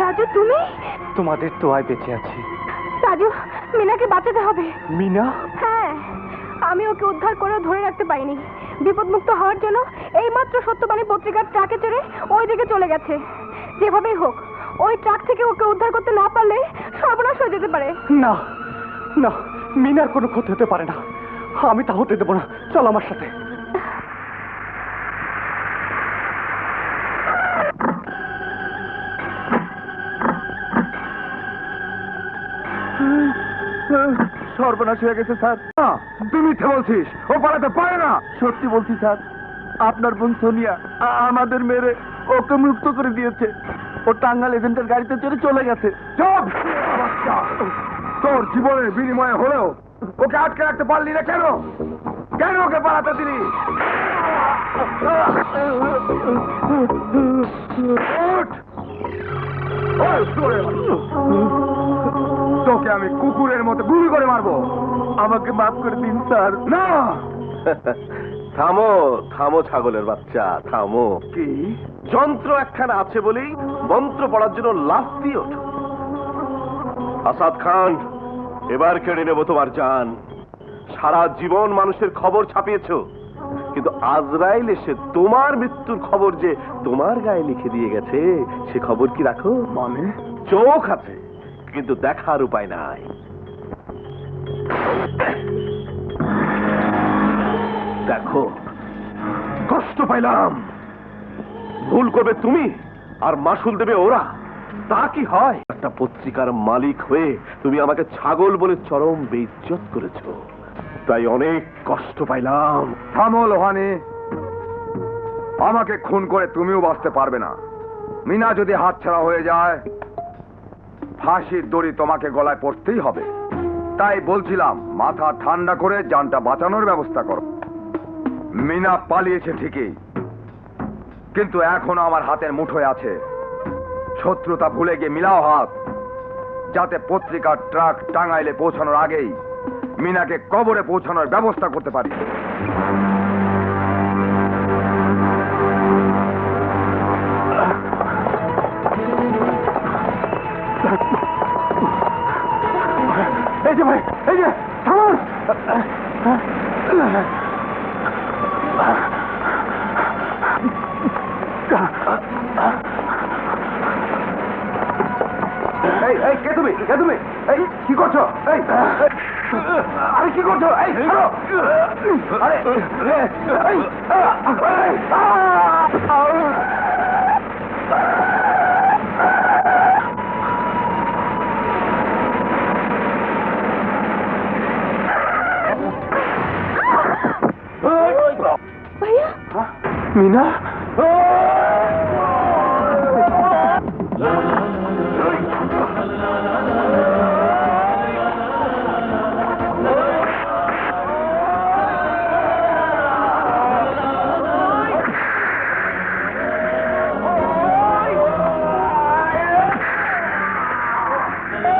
রাজু তুমি? তোমাদের তোয়ায় বেঁচে আছি। রাজু মিনাকে বাঁচাতে হবে। মিনা? হ্যাঁ আমি ওকে উদ্ধার করেও ধরে রাখতে পারিনি। বিপদমুক্ত হওয়ার জন্য এইমাত্র সত্যবাণী পত্রিকার ট্রাকে চড়ে ওই দিকে চলে গেছে। যেভাবেই হোক ওই ট্রাক থেকে ওকে উদ্ধার করতে না পারলে সর্বনাশ হয়ে যেতে পারে। না না মিনার কোনো ক্ষতি হতে পারে না। আমি তা হতে দেবো না। চল আমার সাথে। সর্বনাশ হয়ে গেছে স্যার। তুমি মিথ্যে বলছিস। ও পালাতে পারে না। সত্যি বলছি স্যার। আপনার বোন সোনিয়া আমাদের মেরে ওকে মুক্ত করে দিয়েছে। ও টাঙ্গাল এজেন্টের গাড়িতে চড়ে চলে গেছে। চুপ তোর জীবনের বিনিময়ে হলেও ওকে আটকে রাখতে পারলি না কেন? কেন ওকে পালাতে দিলি? ওঠ! আমি কুকুরের মতো গুলি করে মারবো। আমাকে মাফ করে দিন স্যার। না! থামো থামো ছাগলের বাচ্চা থামো। কি? যন্ত্র একখানা আছে বলেই মন্ত্র পড়ার জন্য লাফ দিয়ে ওঠো। আসাদ খান এবার কেড়ে নেব তোমার জান। সারা জীবন মানুষের খবর ছাপিয়েছো। কিন্তু আজরাইল এসে তোমার মৃত্যুর খবর যে তোমার গায়ে লিখে দিয়ে গেছে সে খবর কি রাখো? মানে? চোখ আছে। কিন্তু দেখার উপায় নাই। দেখো, কষ্ট পাইলাম। ভুল করবে তুমি আর মাসুল দেবে ওরা। তা কি হয়? একটা পত্রিকার মালিক হয়ে তুমি আমাকে ছাগল বলে চরম বেইজ্জত করেছ। তাই অনেক কষ্ট পাইলাম। থামো লোহানি আমাকে খুন করে তুমিও বাঁচতে পারবে না। মিনা যদি হাতছাড়া হয়ে যায় ফাঁসির দড়ি তোমাকে গলায় পড়তেই হবে। তাই বলছিলাম, মাথা ঠান্ডা করে জানটা বাঁচানোর ব্যবস্থা করো। মিনা পালিয়েছে ঠিকই। কিন্তু এখনও আমার হাতের মুঠোয় আছে। শত্রুতা ভুলে গিয়ে মিলাও হাত। যাতে পত্রিকার ট্রাক টাঙ্গাইলে পৌঁছানোর আগেই মিনাকে কবরে পৌঁছানোর ব্যবস্থা করতে পারি। এই যে ভাই এই যে থামুন। এই এই কে তুমি? কে তুমি? এই কি করছ? এই আরে কি করছ? এই আরে এই, এই, Mina. ¡Oh!